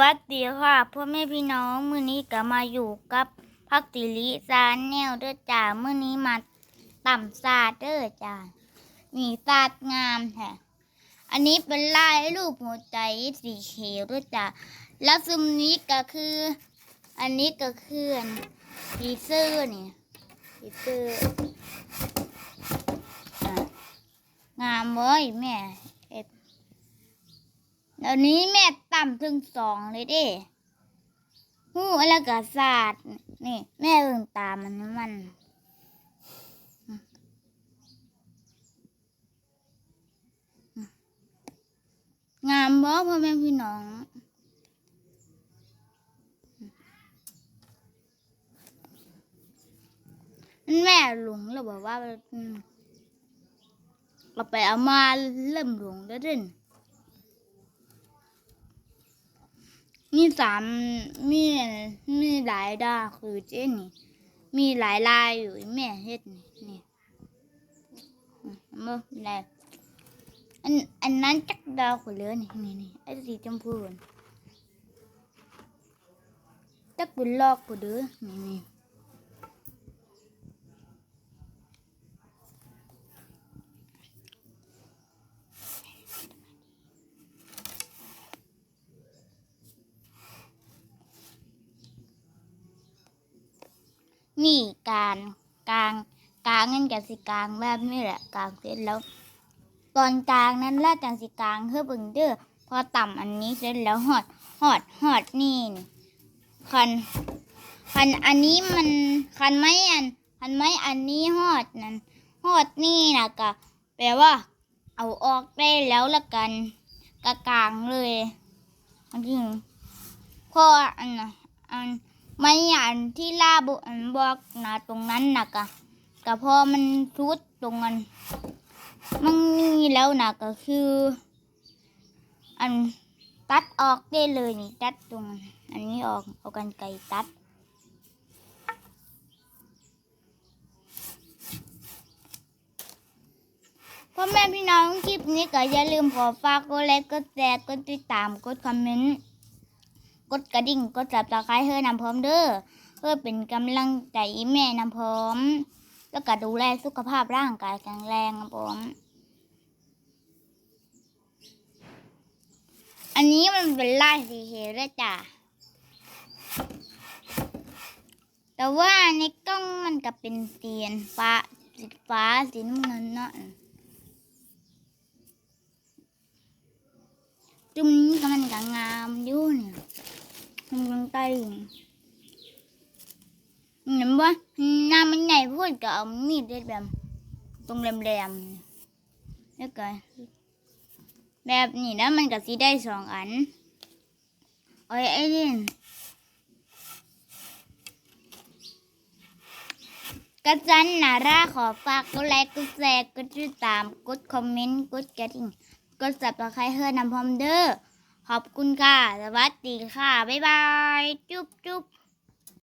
วัสดีค่ะพ่อแม่พี่น้องมื้อนี้ก็มาอยู่กับพักติลิซานแนวเด้อจ้ามื้อนี้มาต่ำซาเด้อจ้ามีซาดงามแท้อันนี้เป็นลายรูปหัวใจสีเขียวด้อจ้าแล้วซึมนี้ก็คือ อันนี้ก็คือนผีเสื้อนี่ผีเสื้องามเว้ยแม่เอ็ด เดี๋ยวนี้แม่ต่ำถึงสองเลยเดิหูอะไรกะศาสตร์นี่ แม่เบิ่งตามันมันงามบ่พ่อแม่พี่น้อง แม่หลงแล้วบอกว่าเราไปเอามาเริ่มหลงแล้วเด่น มีสามมีมีหลายดาวคือเจนี่ มีหลายลายอยู่แม่เฮ็ดนี่นี่อืมบ่แลวอันอันนั้นจักดาวคนเหลือนี่นี่นี่ไอ้สีชมพูจักเป็นลอกกูเด้อนี่นี่ นี่การกลางกลางนั่นกับสิกลางแบบนี้แหละกลางเสร็จแล้ว ตอนกลางนั้นแล้วจังสิกลางเพื่อบิ่งเด้อพอต่ำอันนี้เสร็จแล้วหอดหอดหอดนี่คันคันอันนี้มันคันไม้อันคันไม้อันนี้หอดนั้นหอดนี่นะก็แปลว่า เอาออกได้แล้วละกันกะกลางเลยอันที่พออันอัน ไม่อันที่ลาบุอันบอกนะตรงนั้นนะกะกะพอมันชุดตรงนั้นมันมีแล้วนะก็คือ อันตัดออกได้เลยนี่ตัดตรงอันนี้ออกเอากันไกรตัดพ่อแม่พี่น้องคลิปนี้ก็อย่าลืมขอฝากกดไลค์กดแชร์กดติดตามกดคอมเมนต์ กดกระดิ่งกดจับตะไคร้เพื่อนำพร้อมเด้อเพื่อเป็นกำลังใจแม่นำพร้อม แล้วก็ดูแลสุขภาพร่างกายแข็งแรงครับผมอันนี้มันเป็นลายสีเขียวด้วยจ้ะแต่ว่าในกล้องมันก็เป็นสีฟ้าสีฟ้าสีน้ำเงินเนาะจุ่มนี้ก็มันก็งามอยู่เนี่ย มันกำลังใต้เห็นบ่หน้ามันใหญ่พูดก็เอามีดเด็ดแบบตรงแหลมๆแล้วก็แบบนี้นะมันก็สีได้สองอันโอ้ยไอ้นี่กระจันนาราขอฝากกดไลค์กดแชร์กดติดตามกดคอมเมนต์กดกระดิ่งกดสับตะไคร้เฮือนำพร้อมเด้อ ขอบคุณค่ะ สวัสดีค่ะ บ๊ายบาย จุ๊บจุ๊บ